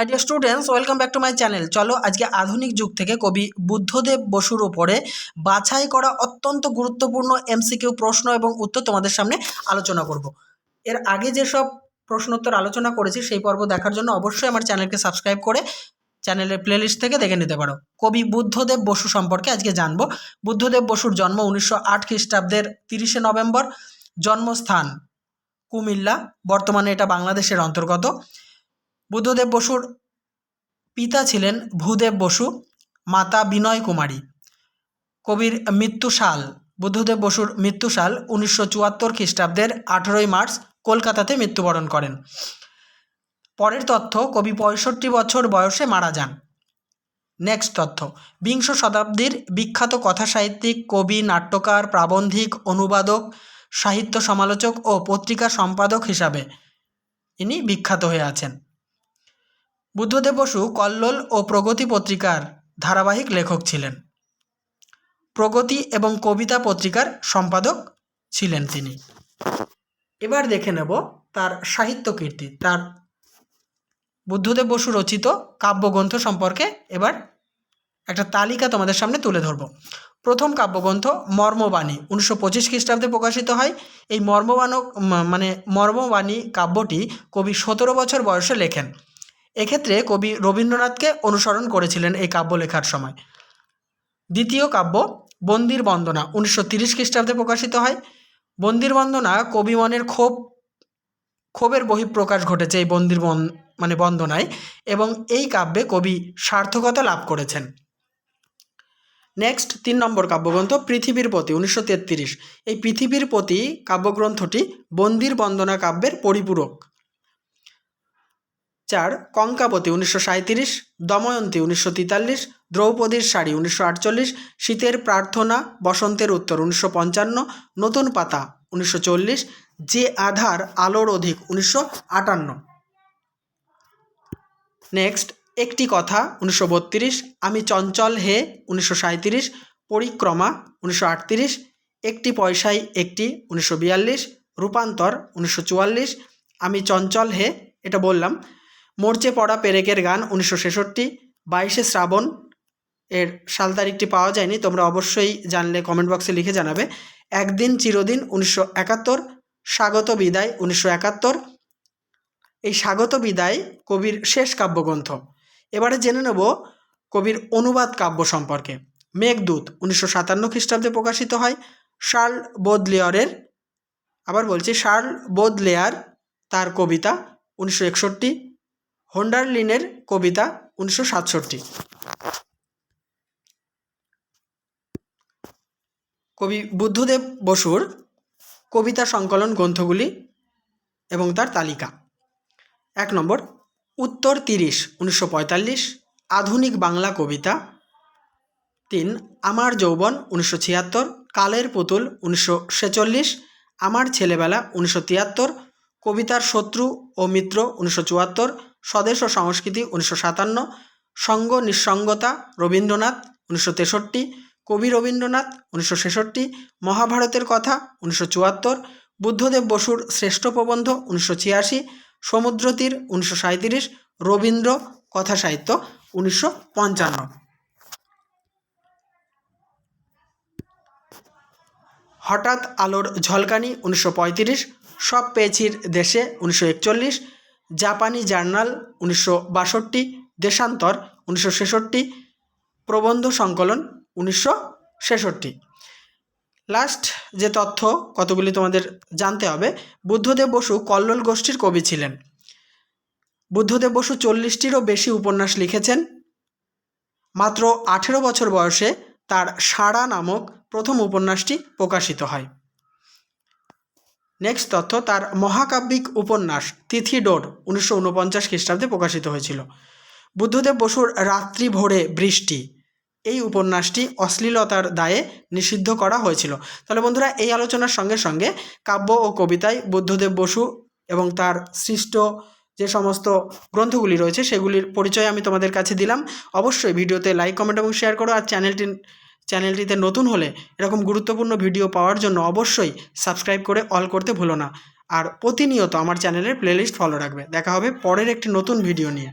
My dear students welcome back to my channel চলো আজকে আধুনিক যুগ থেকে কবি বুদ্ধদেব বসুর উপরে বাছাই করা অত্যন্ত গুরুত্বপূর্ণ এমসিকিউ প্রশ্ন এবং উত্তর তোমাদের সামনে আলোচনা করব। এর আগে যেসব প্রশ্নোত্তর আলোচনা করেছি, সেই পর্ব দেখার জন্য অবশ্যই আমার চ্যানেলকে সাবস্ক্রাইব করে চ্যানেলের প্লেলিস্ট থেকে দেখে নিতে পারো। কবি বুদ্ধদেব বসু সম্পর্কে আজকে জানব। বুদ্ধদেব বসুর জন্ম উনিশশো আট খ্রিস্টাব্দের তিরিশে নভেম্বর। জন্মস্থান কুমিল্লা। বর্তমানে এটা বাংলাদেশের অন্তর্গত। বুদ্ধদেব বসুর পিতা ছিলেন ভূদেব বসু, মাতা বিনয় কুমারী। কবির মৃত্যুসাল বুদ্ধদেব বসুর মৃত্যুসাল উনিশশো চুয়াত্তর খ্রিস্টাব্দের আঠেরোই মার্চ কলকাতাতে মৃত্যুবরণ করেন। পরের তথ্য, কবি পঁয়ষট্টি বছর বয়সে মারা যান। নেক্সট তথ্য, বিংশ শতাব্দীর বিখ্যাত কথাসাহিত্যিক, কবি, নাট্যকার, প্রাবন্ধিক, অনুবাদক, সাহিত্য সমালোচক ও পত্রিকা সম্পাদক হিসাবে ইনি বিখ্যাত হয়ে আছেন। বুদ্ধদেব বসু কল্লোল ও প্রগতি পত্রিকার ধারাবাহিক লেখক ছিলেন। প্রগতি এবং কবিতা পত্রিকার সম্পাদক ছিলেন তিনি। এবার দেখে নেব তার সাহিত্য কীর্তি, তার বুদ্ধদেব বসু রচিত কাব্যগ্রন্থ সম্পর্কে। এবার একটা তালিকা তোমাদের সামনে তুলে ধরব। প্রথম কাব্যগ্রন্থ মর্মবাণী, উনিশশো পঁচিশ খ্রিস্টাব্দে প্রকাশিত হয়। এই মর্মবাণক মানে মর্মবাণী কাব্যটি কবি সতেরো বছর বয়সে লেখেন। এক্ষেত্রে কবি রবীন্দ্রনাথকে অনুসরণ করেছিলেন এই কাব্য লেখার সময়। দ্বিতীয় কাব্য বন্দির বন্দনা, উনিশশো তিরিশ খ্রিস্টাব্দে প্রকাশিত হয়। বন্দির বন্দনা কবি মনের ক্ষোভ, ক্ষোভের বহিঃপ্রকাশ ঘটেছে এই বন্দির বন মানে বন্দনায় এবং এই কাব্যে কবি সার্থকতা লাভ করেছেন। নেক্সট তিন নম্বর কাব্যগ্রন্থ, পৃথিবীর প্রতি উনিশশো তেত্রিশ। এই পৃথিবীর প্রতি কাব্যগ্রন্থটি বন্দির বন্দনা কাব্যের পরিপূরক। চার কঙ্কাবতী উনিশশো সাঁত্রিশ দময়ন্তী উনিশশো তেতাল্লিশ, দ্রৌপদীর শাড়ি উনিশশো আটচল্লিশ, শীতের প্রার্থনা বসন্তের উত্তর উনিশশো পঞ্চান্ন, নতুন পাতা উনিশশো চল্লিশ, যে আধার আলোর অধিক উনিশশো আটান্ন। নেক্সট, একটি কথা উনিশশো বত্রিশ, আমি চঞ্চল হে উনিশশো সাঁত্রিশ পরিক্রমা উনিশশো আটত্রিশ, একটি পয়সায় একটি উনিশশো বিয়াল্লিশ, রূপান্তর উনিশশো চুয়াল্লিশ, আমি চঞ্চল হে, এটা বললাম মরচে পড়া পেরেকের গান উনিশশো ছেষট্টি, বাইশে শ্রাবণ এর সাল তারিখটি পাওয়া যায়নি, তোমরা অবশ্যই জানলে কমেন্ট বক্সে লিখে জানাবে। একদিন চিরদিন উনিশশো একাত্তর, স্বাগত বিদায় উনিশশো একাত্তর। এই স্বাগত বিদায় কবির শেষ কাব্যগ্রন্থ। এবারে জেনে নেব কবির অনুবাদ কাব্য সম্পর্কে। মেঘদূত উনিশশো সাতান্ন খ্রিস্টাব্দে প্রকাশিত হয়, শার্ল বোদলেয়ারের। আবার বলছি, শার্ল বোদলেয়ার তার কবিতা উনিশশো একষট্টি হোন্ডারলিনের কবিতা উনিশশো সাতষট্টি। কবি বুদ্ধদেব বসুর কবিতা সংকলন গ্রন্থগুলি এবং তার তালিকা। এক নম্বর, উত্তর তিরিশ, উনিশশো পঁয়তাল্লিশ, আধুনিক বাংলা কবিতা। তিন, আমার যৌবন, উনিশশো ছিয়াত্তর, কালের পুতুল, উনিশশো ছেচল্লিশ, আমার ছেলেবেলা, উনিশশো তিয়াত্তর, কবিতার শত্রু ও মিত্র, উনিশশো চুয়াত্তর স্বদেশ ও সংস্কৃতি উনিশশো সাতান্ন, সঙ্গ নিঃসঙ্গতা রবীন্দ্রনাথ উনিশশো তেষট্টি, কবি রবীন্দ্রনাথ উনিশশো ছেষট্টি, মহাভারতের কথা উনিশশো চুয়াত্তর, বুদ্ধদেব বসুর শ্রেষ্ঠ প্রবন্ধ উনিশশো ছিয়াশি সমুদ্রতীর উনিশশো সাঁত্রিশ রবীন্দ্র কথা সাহিত্য উনিশশো পঞ্চান্ন। হঠাৎ আলোর ঝলকানি উনিশশো পঁয়ত্রিশ, সব পেয়েছির দেশে উনিশশো একচল্লিশ জাপানি জার্নাল উনিশশো বাষট্টি, দেশান্তর উনিশশো ছেষট্টি, প্রবন্ধ সংকলন উনিশশো ছেষট্টি। লাস্ট যে তথ্য, কতগুলি তোমাদের জানতে হবে, বুদ্ধদেব বসু কল্লোল গোষ্ঠীর কবি ছিলেন। বুদ্ধদেব বসু চল্লিশটিরও বেশি উপন্যাস লিখেছেন। মাত্র আঠেরো বছর বয়সে তার সাড়া নামক প্রথম উপন্যাসটি প্রকাশিত হয়। নেক্সট তথ্য, তার মহাকাব্যিক উপন্যাস তিথি ডোর উনিশশো উনপঞ্চাশ খ্রিস্টাব্দে প্রকাশিত হয়েছিল। বুদ্ধদেব বসুর রাত্রি ভোরে বৃষ্টি, এই উপন্যাসটি অশ্লীলতার দায়ে নিষিদ্ধ করা হয়েছিল। তাহলে বন্ধুরা, এই আলোচনার সঙ্গে সঙ্গে কাব্য ও কবিতায় বুদ্ধদেব বসু এবং তার সৃষ্ট যে সমস্ত গ্রন্থগুলি রয়েছে, সেগুলির পরিচয় আমি তোমাদের কাছে দিলাম। অবশ্যই ভিডিওতে লাইক কমেন্ট এবং শেয়ার করো আর চ্যানেলটি চ্যানেলটিতে নতুন হলে এরকম গুরুত্বপূর্ণ ভিডিও পাওয়ার জন্য অবশ্যই সাবস্ক্রাইব করে অল করতে ভুলো না। আর প্রতিনিয়ত আমার চ্যানেলের প্লেলিস্ট ফলো রাখবে। দেখা হবে পরের একটি নতুন ভিডিও নিয়ে।